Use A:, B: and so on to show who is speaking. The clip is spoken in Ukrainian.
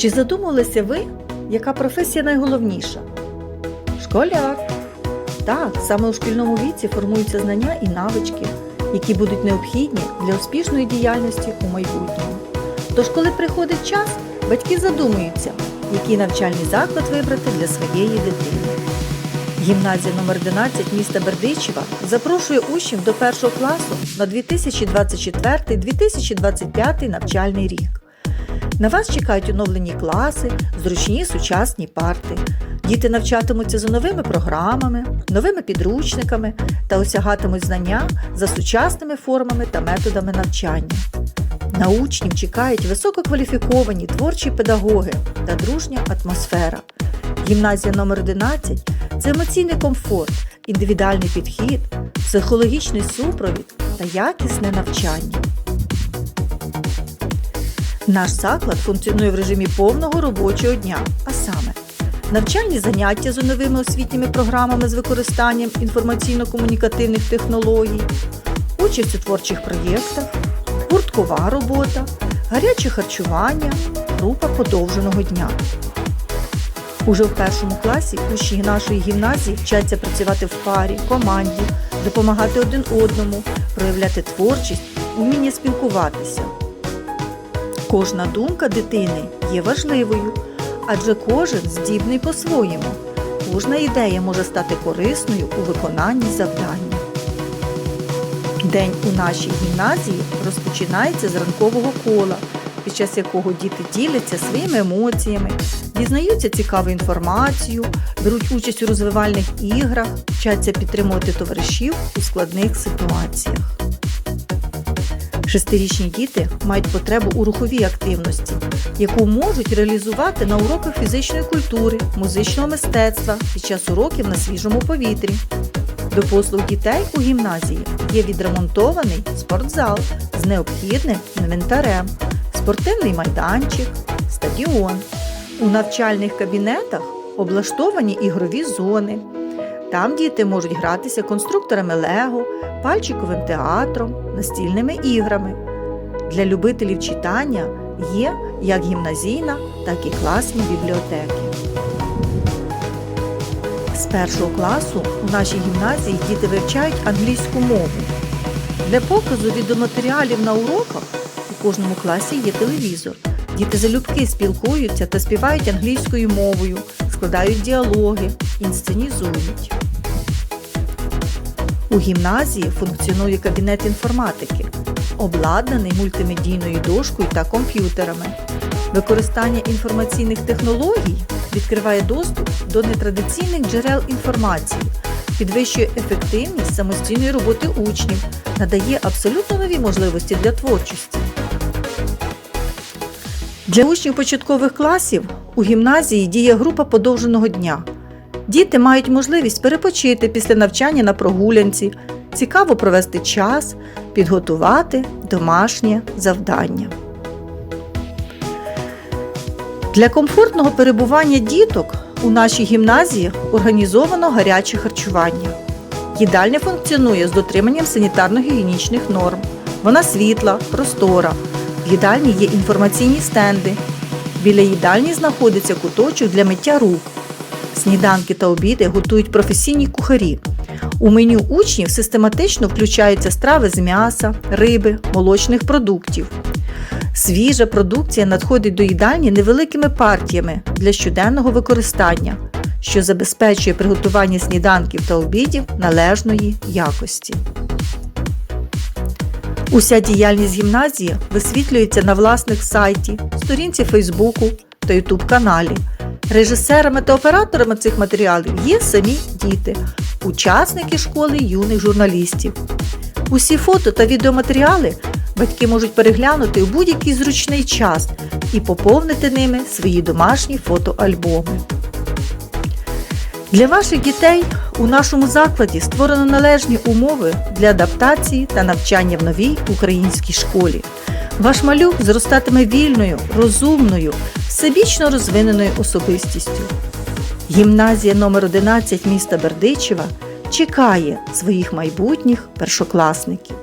A: Чи задумувалися ви, яка професія найголовніша? Школяр. Так, саме у шкільному віці формуються знання і навички, які будуть необхідні для успішної діяльності у майбутньому. Тож, коли приходить час, батьки задумуються, який навчальний заклад вибрати для своєї дитини. Гімназія номер 11 міста Бердичева запрошує учнів до першого класу на 2024-2025 навчальний рік. На вас чекають оновлені класи, зручні сучасні парти. Діти навчатимуться за новими програмами, новими підручниками та осягатимуть знання за сучасними формами та методами навчання. На учнів чекають висококваліфіковані творчі педагоги та дружня атмосфера. Гімназія номер 11 це емоційний комфорт, індивідуальний підхід, психологічний супровід та якісне навчання. Наш заклад функціонує в режимі повного робочого дня, а саме навчальні заняття з новими освітніми програмами з використанням інформаційно-комунікативних технологій, участь у творчих проєктах, гурткова робота, гаряче харчування, група подовженого дня. Уже в першому класі учні нашої гімназії вчаться працювати в парі, команді, допомагати один одному, проявляти творчість, вміння спілкуватися. Кожна думка дитини є важливою, адже кожен здібний по-своєму. Кожна ідея може стати корисною у виконанні завдання. День у нашій гімназії розпочинається з ранкового кола, під час якого діти діляться своїми емоціями, дізнаються цікаву інформацію, беруть участь у розвивальних іграх, вчаться підтримувати товаришів у складних ситуаціях. Шестирічні діти мають потребу у руховій активності, яку можуть реалізувати на уроках фізичної культури, музичного мистецтва під час уроків на свіжому повітрі. До послуг дітей у гімназії є відремонтований спортзал з необхідним інвентарем, спортивний майданчик, стадіон. У навчальних кабінетах облаштовані ігрові зони. Там діти можуть гратися конструкторами Лего, пальчиковим театром, настільними іграми. Для любителів читання є як гімназійна, так і класні бібліотеки. З першого класу у нашій гімназії діти вивчають англійську мову. Для показу відеоматеріалів на уроках у кожному класі є телевізор. Діти залюбки спілкуються та співають англійською мовою, складають діалоги, інсценізують. У гімназії функціонує кабінет інформатики, обладнаний мультимедійною дошкою та комп'ютерами. Використання інформаційних технологій відкриває доступ до нетрадиційних джерел інформації, підвищує ефективність самостійної роботи учнів, надає абсолютно нові можливості для творчості. Для учнів початкових класів у гімназії діє група подовженого дня. Діти мають можливість перепочити після навчання на прогулянці, цікаво провести час, підготувати домашнє завдання. Для комфортного перебування діток у нашій гімназії організовано гаряче харчування. Їдальня функціонує з дотриманням санітарно-гігієнічних норм. Вона світла, простора. В їдальні є інформаційні стенди. Біля їдальні знаходиться куточок для миття рук. Сніданки та обіди готують професійні кухарі. У меню учнів систематично включаються страви з м'яса, риби, молочних продуктів. Свіжа продукція надходить до їдальні невеликими партіями для щоденного використання, що забезпечує приготування сніданків та обідів належної якості. Уся діяльність гімназії висвітлюється на власних сайті, сторінці Фейсбуку та Ютуб каналі. Режисерами та операторами цих матеріалів є самі діти, учасники школи юних журналістів. Усі фото та відеоматеріали батьки можуть переглянути у будь-який зручний час і поповнити ними свої домашні фотоальбоми. Для ваших дітей у нашому закладі створено належні умови для адаптації та навчання в новій українській школі. Ваш малюк зростатиме вільною, розумною, всебічно розвиненою особистістю. Гімназія номер 11 міста Бердичева чекає своїх майбутніх першокласників.